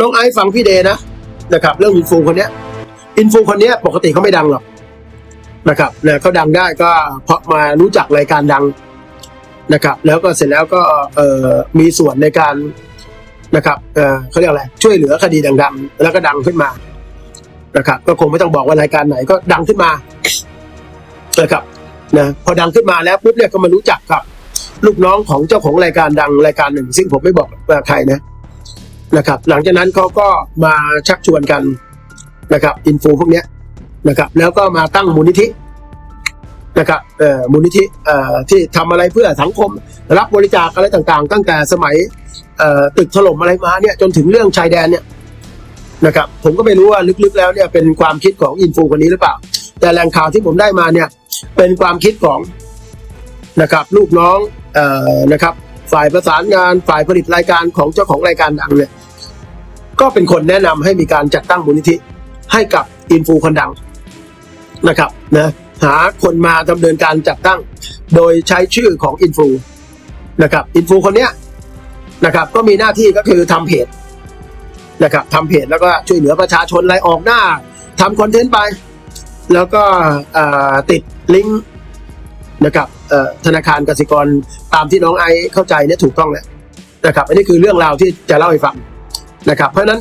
น้องไอซ์ฟังพี่เดย์นะนะครับเรื่องอินฟูคนเนี้ยอินฟูคนเนี้ยปกติเขาไม่ดังหรอกนะครับเนี่ยเขาดังได้ก็เพราะมารู้จักรายการดังนะครับ แล้วก็เสร็จแล้วก็เอ่อมีส่วนในการนะครับเอ่อเขาเรียกอะไรช่วยเหลือคดีดังๆ แล้วก็ดังขึ้นมานะครับ ก็คงไม่ต้องบอกว่ารายการไหนก็ดังขึ้นมานะครับนะพอดังขึ้นมาแล้วปุ๊บเนี่ยก็มารู้จักกับ ลูกน้องของเจ้าของรายการดังรายการหนึ่ง ซึ่งผมไม่บอกใครนะ นะครับ หลังจากนั้นเขาก็มาชักชวนกันนะครับอินฟูพวกนี้นะครับ แล้วก็มาตั้งมูลนิธินะครับเอ่อมูลนิธิเอ่อที่ทำอะไรเพื่อสังคม รับบริจาคอะไรต่างๆ ตั้งแต่สมัยเอ่อตึกถล่มอะไรมาเนี่ยจนถึงเรื่องชายแดนเนี่ยนะครับผมก็ไม่รู้ว่าลึกๆแล้วเนี่ยเป็นความคิดของอินฟูคนนี้หรือเปล่า แต่แหล่งข่าวที่ผมได้มาเนี่ยเป็นความคิดของนะครับลูกน้องเอ่อนะครับฝ่ายประสานงานฝ่ายผลิตรายการของเจ้าของรายการดังเนี่ย ก็เป็นคนแนะนำให้มีการจัดตั้งมูลนิธิให้กับอินฟูคนดังนะครับนะหาคนมาดำเนินการจัดตั้ง โดยใช้ชื่อของอินฟูนะครับอินฟูคนเนี้ยนะครับก็มีหน้าที่ก็คือทำเพจนะครับทำเพจแล้วก็ช่วยเหลือประชาชนอะไรออกหน้าทำคอนเทนต์ไป แล้วก็ติดลิงก์นะครับธนาคารกสิกรตามที่น้องไอเข้าใจเนี่ยถูกต้องแหละนะครับอันนี้คือเรื่องราวที่จะเล่าให้ฟัง นะครับเพราะนั้น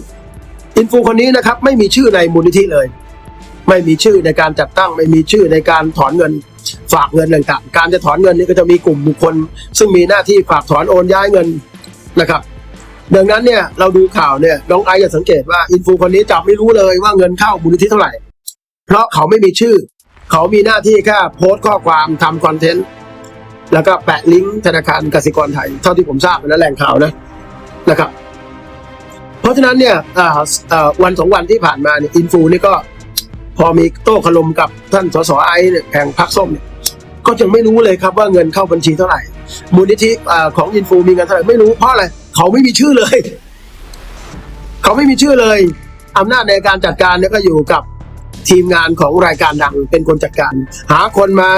อินฟูคนนี้นะครับไม่มีชื่อในมูลนิธิเลย ไม่มีชื่อในการจัดตั้ง ไม่มีชื่อในการถอนเงินฝากเงินต่างๆการจะถอนเงินนี่ก็จะมีกลุ่มบุคคล ซึ่งมีหน้าที่ฝากถอนโอนย้ายเงินนะครับ ดังนั้นเนี่ยเราดูข่าวเนี่ยน้องไอซ์จะสังเกตว่าอินฟูคนนี้จะไม่รู้เลยว่าเงินเข้ามูลนิธิเท่าไหร่ เพราะเขาไม่มีชื่อ เขามีหน้าที่แค่โพสต์ข้อความทำคอนเทนต์แล้วก็แปะลิงก์ธนาคารกสิกรไทยเท่าที่ผมทราบนะแหล่งข่าวนะนะครับ เพราะฉะนั้นเนี่ยวันสองวันที่ผ่านมาเนี่ยอินฟูนี่ก็พอมีโต้คลมกับท่านสสไอซ์แห่งพรรคส้มเนี่ยก็ยังไม่รู้เลยครับว่าเงินเข้าบัญชีเท่าไหร่ มูลนิธิของอินฟูมีเงินเท่าไหร่ไม่รู้เพราะอะไรเขาไม่มีชื่อเลย เขาไม่มีชื่อเลยอำนาจในการจัดการเนี่ยก็อยู่กับทีมงานของรายการดังเป็นคนจัดการ หาคนมา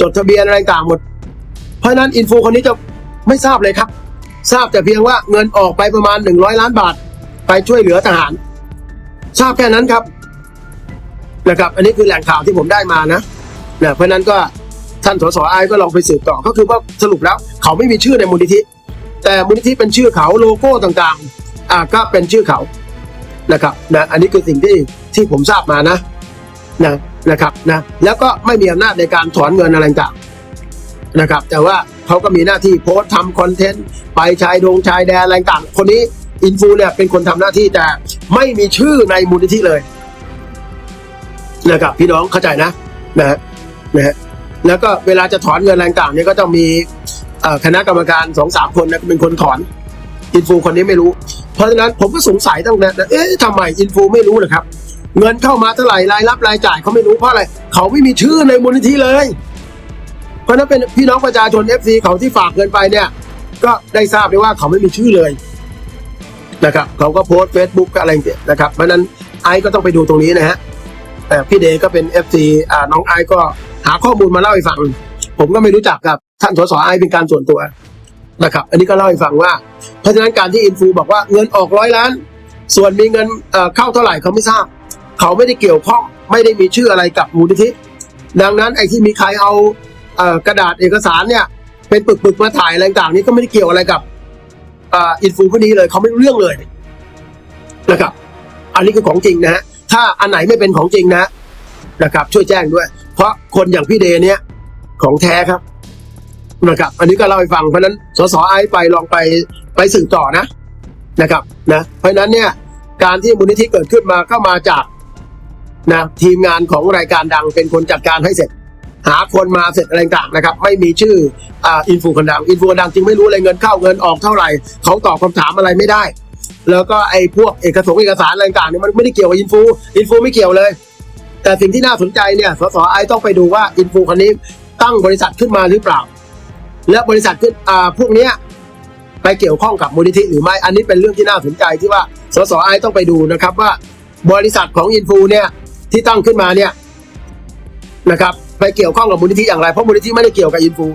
จดทะเบียนอะไรต่างหมด เพราะฉะนั้นอินฟูคนนี้จะไม่ทราบเลยครับ ทราบแต่เพียงว่าเงินออกไปประมาณหนึ่งร้อยล้านบาท ไปช่วยเหลือทหาร ทราบแค่นั้นครับนะครับ อันนี้คือแหล่งข่าวที่ผมได้มานะนะเพราะนั้นก็ท่านสสไอก็ลองไปสืบต่อก็คือว่าสรุปแล้ว เขาไม่มีชื่อในมูลนิธิ แต่มูลนิธิเป็นชื่อเขาโลโก้ต่างๆอ่าก็เป็นชื่อเขานะครับนะอันนี้คือสิ่งที่ที่ผมทราบมานะนะนะครับนะแล้วก็ไม่มีอำนาจในการถอนเงินอะไรต่างนะครับ แต่ว่าเขาก็มีหน้าที่โพสต์ทำคอนเทนต์ไปชายดงชายแดนอะไรต่างคนนี้ อินฟูเนี่ยเป็นคนทำหน้าที่แต่ไม่มีชื่อในมูลนิธิเลยนะครับพี่น้องเข้าใจนะนะฮะนะฮะแล้วก็เวลาจะถอนเงินอะไรต่างเนี่ยก็ต้องมีคณะกรรมการสองสามคนนะเป็นคนถอน อินฟูคนนี้ไม่รู้ เพราะฉะนั้นผมก็สงสัยตั้งแต่เอ๊ะทำไมอินฟูไม่รู้นะครับ เงินเข้ามาเท่าไหร่รายรับรายจ่ายเขาไม่รู้เพราะอะไร เขาไม่มีชื่อในมูลนิธิเลย เพราะฉะนั้นเป็นพี่น้องประชาชนเอฟซีเขาที่ฝากเงินไปเนี่ย ก็ได้ทราบได้ว่าเขาไม่มีชื่อเลย นะครับเขาก็โพสต์เฟซบุ๊กอะไรเนี่ยนะครับเพราะนั้นไอซ์ก็ต้องไปดูตรงนี้นะฮะแต่พี่เดย์ก็เป็นเอฟซีอ่าน้องไอซ์ก็หาข้อมูลมาเล่าให้ฟัง ผมก็ไม่รู้จักกับท่านสสไอซ์เป็นการส่วนตัวนะครับ อันนี้ก็เล่าให้ฟังว่า เพราะฉะนั้นการที่อินฟูบอกว่าเงินออกร้อยล้าน ส่วนมีเงินเข้าเท่าไหร่เขาไม่ทราบ เขาไม่ได้เกี่ยวข้องไม่ได้มีชื่ออะไรกับมูลนิธิดังนั้นไอ้ที่มีใครเอากระดาษเอกสารเนี่ยเป็นปึกๆมาถ่ายอะไรต่างๆนี่ก็ไม่ได้เกี่ยวอะไรกับ อ่ออินฟูคนนี้เลยเขาไม่รู้เรื่องเลยนะครับ อันนี้คือของจริงนะฮะถ้าอันไหนไม่เป็นของจริงนะนะครับ ช่วยแจ้งด้วย เพราะคนอย่างพี่เดเนี่ยของแท้ครับนะครับ อันนี้ก็เล่าให้ฟังเพราะนั้นสสไอไปลองไปไปสืบต่อนะนะครับนะเพราะฉะนั้นเนี่ยการที่มูลนิธิเกิดขึ้นมาก็มาจากนะทีมงานของรายการดังเป็นคนจัดการให้เสร็จ หาคนมาเสร็จอะไรต่างนะครับ ไม่มีชื่ออ่าอินฟูคนดังอินฟูคนดังจริงไม่รู้เลยเงินเข้าเงินออกเท่าไหร่เขาตอบคำถามอะไรไม่ได้ แล้วก็ไอ้พวกเอกสารเอกสารอะไรต่างเนี่ยมันไม่ได้เกี่ยวกับอินฟูอินฟูไม่เกี่ยวเลย แต่สิ่งที่น่าสนใจเนี่ยสสไอต้องไปดูว่าอินฟูคนนี้ตั้งบริษัทขึ้นมาหรือเปล่า และบริษัทขึ้นอ่าพวกเนี้ยไปเกี่ยวข้องกับมูลนิธิหรือไม่อันนี้เป็นเรื่องที่น่าสนใจที่ว่าสสไอต้องไปดูนะครับว่าบริษัทของอินฟูเนี่ยที่ตั้งขึ้นมาเนี่ยนะครับ ไปเกี่ยวข้องกับมูลนิธิอย่างไร เพราะมูลนิธิไม่ได้เกี่ยวกับอินฟู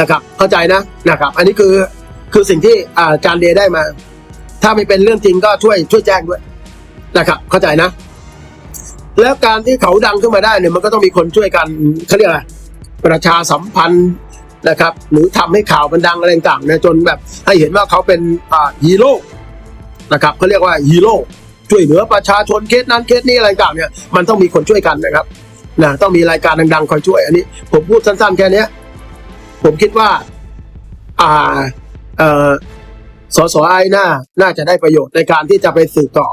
นะครับ เข้าใจนะนะครับ อันนี้คือคือสิ่งที่อาจารย์เดย์ได้มา ถ้าไม่เป็นเรื่องจริงก็ช่วยช่วยแจ้งด้วยนะครับ เข้าใจนะ แล้วการที่เขาดังขึ้นมาได้เนี่ยมันก็ต้องมีคนช่วยกันเขาเรียกอะไรประชาสัมพันธ์นะครับ หรือทำให้ข่าวมันดังอะไรต่างๆนะจนแบบให้เห็นว่าเขาเป็นฮีโร่นะครับเขาเรียกว่าฮีโร่ช่วยเหลือประชาชนเคสนั้นเคสนี้อะไรต่างเนี่ยมันต้องมีคนช่วยกันนะครับ นะต้องมีรายการดังๆคอยช่วย อันนี้ ผมพูดสั้นๆแค่เนี้ยผมคิดว่า อ่า เอ่อสสไอน่าน่าจะได้ประโยชน์ในการที่จะไปสืบต่อ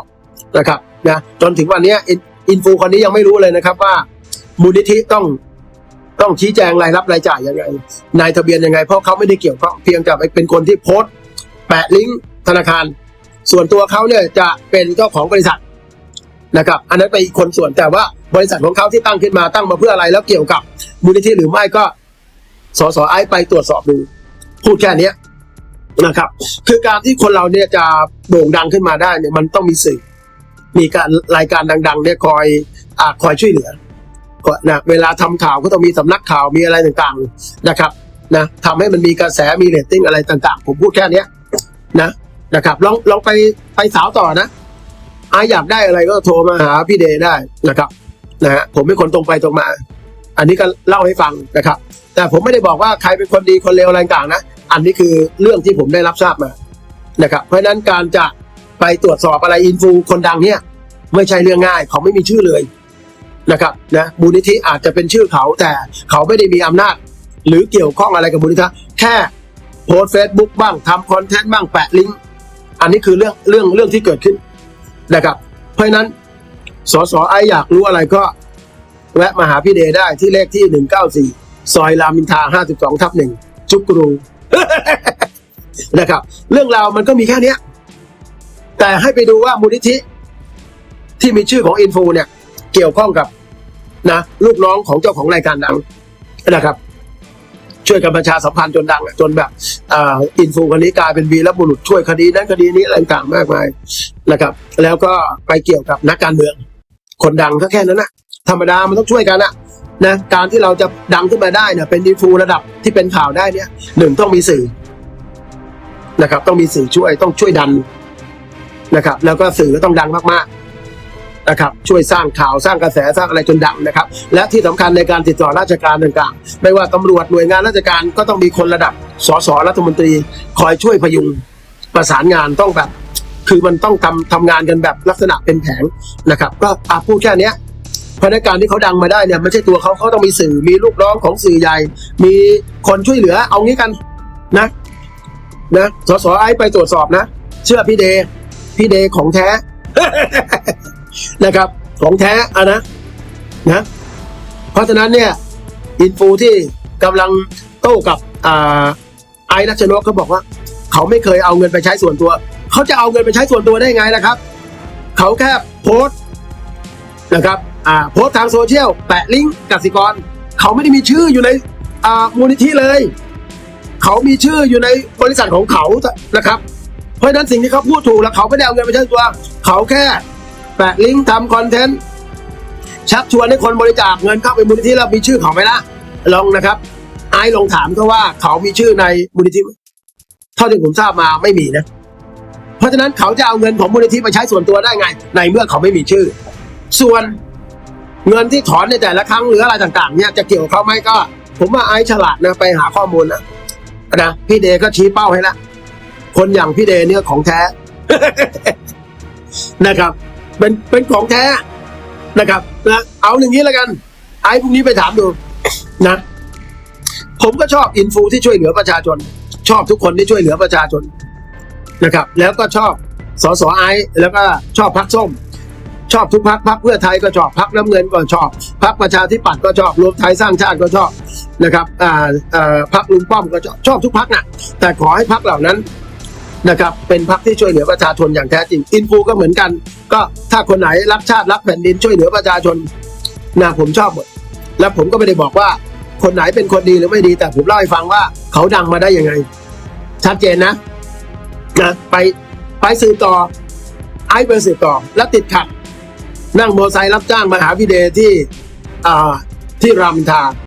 นะครับนะจนถึงวันนี้อินอินฟูคนนี้ยังไม่รู้เลยนะครับว่า มูลนิธิต้องต้องชี้แจงรายรับรายจ่ายยังไง นายทะเบียนยังไง เพราะเขาไม่ได้เกี่ยวข้องเพียงแต่เป็นคนที่โพสต์ แปะลิงก์ธนาคาร ส่วนตัวเขาเนี่ยจะเป็นเจ้าของบริษัท นะครับ อันนั้นไปอีกคนส่วนแต่ว่าบริษัทของเขาที่ตั้งขึ้นมาตั้งมาเพื่ออะไรแล้วเกี่ยวกับมูลนิธิหรือไม่ก็สสไอไปตรวจสอบดู พูดแค่นี้นะครับ คือการที่คนเราเนี่ยจะโด่งดังขึ้นมาได้เนี่ยมันต้องมีสื่อ มีการรายการดัง ๆ เนี่ยคอยอ่าคอยช่วยเหลือนะเวลาทำข่าวก็ต้องมีสำนักข่าวมีอะไรต่างๆนะครับนะทำให้มันมีกระแสมีเรตติ้งอะไรต่างๆ ผมพูดแค่นี้นะนะครับลองลองไปไปสาวต่อนะ อาอยากได้อะไรก็โทรมาหาพี่เดได้นะครับนะฮะผมเป็นคนตรงไปตรงมา อันนี้ก็เล่าให้ฟังนะครับ แต่ผมไม่ได้บอกว่าใครเป็นคนดีคนเลวอะไรต่างนะ อันนี้คือเรื่องที่ผมได้รับทราบมานะครับ เพราะฉะนั้นการจะไปตรวจสอบอะไรอินฟูคนดังเนี่ยไม่ใช่เรื่องง่าย เขาไม่มีชื่อเลยนะครับนะมูลนิธิอาจจะเป็นชื่อเขาแต่เขาไม่ได้มีอำนาจ หรือเกี่ยวข้องอะไรกับมูลนิธิแค่โพสเฟซบุ๊กบ้างทำคอนเทนต์บ้างแปะลิงก์อันนี้คือเรื่องเรื่องเรื่องที่เกิดขึ้น นะครับ เพราะนั้นสสไออยากรู้อะไรก็ แวะมาหาพี่เดได้ที่เลขที่หนึ่งเก้าสี่ซอยรามอินทาห้าสิบสองทับหนึ่งจุกรูนะครับ เรื่องราวมันก็มีแค่นี้แต่ให้ไปดูว่ามูลนิธิ ที่มีชื่อของอินฟูเนี่ย เกี่ยวข้องกับนะ ลูกน้องของเจ้าของรายการดังนะครับ ช่วยกันประชาสัมพันธ์จนดังจนแบบอ,อินฟูคนนี้กลายเป็นวีรบุรุษช่วยคดีนั้นคดีนี้อะไรต่างๆมากมายนะครับ แล้วก็ไปเกี่ยวกับนักการเมือง คนดังก็แค่นั้นนะธรรมดามันต้องช่วยกันอะนะการที่เราจะดังขึ้นมาได้เนี่ยเป็นดีฟูระดับที่เป็นข่าวได้เนี่ยหนึ่งต้องมีสื่อนะครับ ต้องมีสื่อช่วยต้องช่วยดันนะครับ แล้วก็สื่อก็ต้องดังมากๆ นะครับช่วยสร้างข่าวสร้างกระแสสร้างอะไรจนดังนะครับ และที่สำคัญในการติดต่อราชการต่างๆ ไม่ว่าตำรวจหน่วยงานราชการก็ต้องมีคนระดับสสรัฐมนตรี คอยช่วยพยุงประสานงานต้องแบบ คือมันต้องทำทำงานกันแบบลักษณะเป็นแผงนะครับ ก็อาพูดแค่นี้พราะในการที่เขาดังมาได้เนี่ยไม่ใช่ตัวเขาเขาต้องมีสื่อมีลูกน้องของสื่อใหญ่ มีคนช่วยเหลือเอางี้กันนะนะสสไอไปตรวจสอบนะ เชื่อพี่เด พี่เดของแท้ นะครับ ของแท้อะนะนะเพราะฉะนั้นเนี่ยอินฟูที่กำลังโต้กับอ่าไอ้รัชนกเขาบอกว่า เขาไม่เคยเอาเงินไปใช้ส่วนตัว เขาจะเอาเงินไปใช้ส่วนตัวได้ไงล่ะครับ เขาแค่โพสต์นะครับอ่าโพสต์ทางโซเชียลแปะลิงก์กสิกร เขาไม่ได้มีชื่ออยู่ในอ่ามูลนิธิเลย เขามีชื่ออยู่ในบริษัทของเขานะครับ เพราะฉะนั้นสิ่งที่เขาพูดถูกแล้วเขาไม่ได้เอาเงินไปใช้ส่วนตัว เขาแค่ แปะลิงก์ทำคอนเทนต์ชักชวนให้คนบริจาคเงินเข้าไปมูลนิธิแล้วมีชื่อเขาไหมล่ะลองนะครับ ไอ้ลองถามเขาว่าเขามีชื่อในมูลนิธิเท่าที่ผมทราบมาไม่มีนะ เพราะฉะนั้นเขาจะเอาเงินของมูลนิธิไปใช้ส่วนตัวได้ไง ในเมื่อเขาไม่มีชื่อ ส่วนเงินที่ถอนในแต่ละครั้งหรืออะไรต่างๆ เนี่ยจะเกี่ยวกับเขาไหมก็ ผมว่าไอ้ฉลาดนะไปหาข้อมูลนะนะพี่เดก็ชี้เป้าให้ละคนอย่างพี่เดเนี่ยของแท้นะครับ เป็นเป็นของแท้นะครับนะเอาอย่างนี้แล้วกัน ไอ้พรุ่งนี้ไปถามดูนะ ผมก็ชอบอินฟูที่ช่วยเหลือประชาชน ชอบทุกคนที่ช่วยเหลือประชาชนนะครับ แล้วก็ชอบสสไอซ์แล้วก็ชอบพักส้ม ชอบทุกพักพักเพื่อไทยก็ชอบพักน้ำเงินก็ชอบพักประชาธิปัตย์ก็ชอบรวมไทยสร้างชาติก็ชอบนะครับอ่าอ่าพักลุงป้อมก็ชอบชอบทุกพักนะแต่ขอให้พักเหล่านั้น นะครับเป็นพักที่ช่วยเหลือประชาชนอย่างแท้จริงอินฟูก็เหมือนกัน ก็ถ้าคนไหนรักชาติรักแผ่นดินช่วยเหลือประชาชนนะผมชอบหมดแล้วผมก็ไม่ได้บอกว่าคนไหนเป็นคนดีหรือไม่ดี แต่ผมเล่าให้ฟังว่าเขาดังมาได้ยังไง ชัดเจนนะนะไปไปสืบต่อไอ้ไปสืบต่อแล้วติดขัด นั่งมอเตอร์ไซค์รับจ้างมาหาพี่เดที่อ่าที่รามินทา